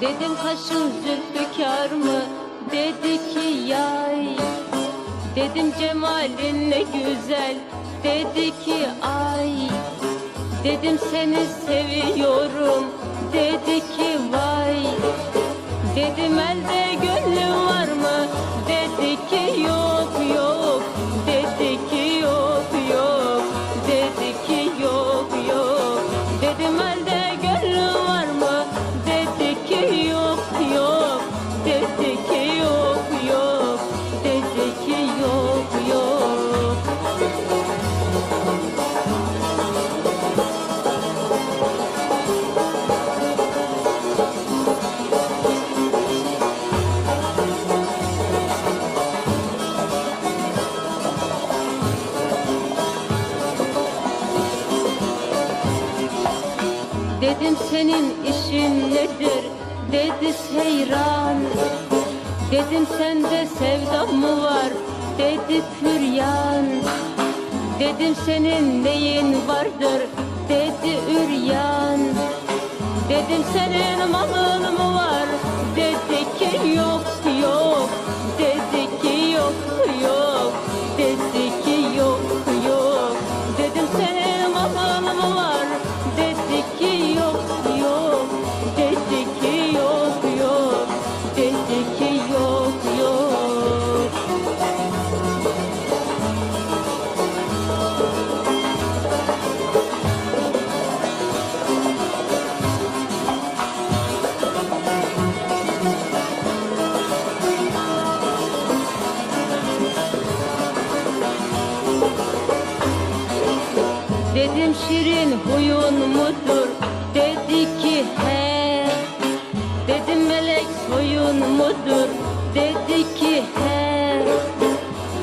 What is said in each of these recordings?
Dedim kaşın zülfikar mı? Dedi ki yay. Dedim cemalin ne güzel. Dedi ki ay. Dedim seni seviyorum. Dedi ki vay. Dedim elde gönlüm Dedim senin işin nedir? Dedi seyran. Dedim sende sevda mı var? Dedi püryan. Dedim senin neyin vardır? Dedi üryan. Dedim senin malın Dedim şirin huyun mudur? Dedi ki he. Dedim melek soyun mudur? Dedi ki he.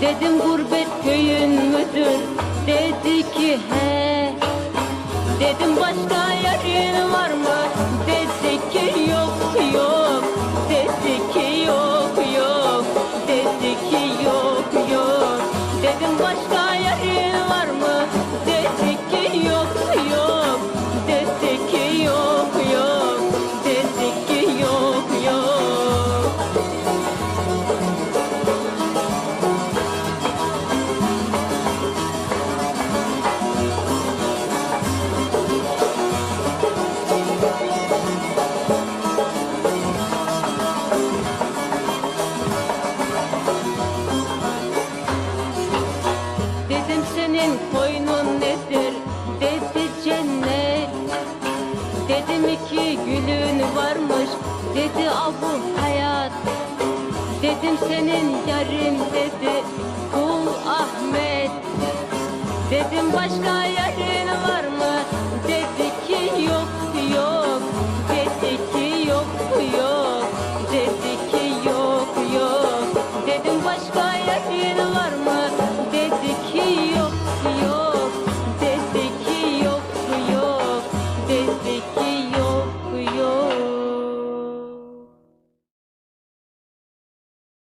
Dedim gurbet köyün müdür? Dedi ki he. Dedim başka yerin var mı? Dedi ki yok yok. Dedi ki yok yok. Dedi ki yok yok. Dedim başka senin koynun nedir? Dedi cennet. Dedim iki gülün varmış. Dedi abu hayat. Dedim senin yarın dedi. Kul Ahmet. Dedim başka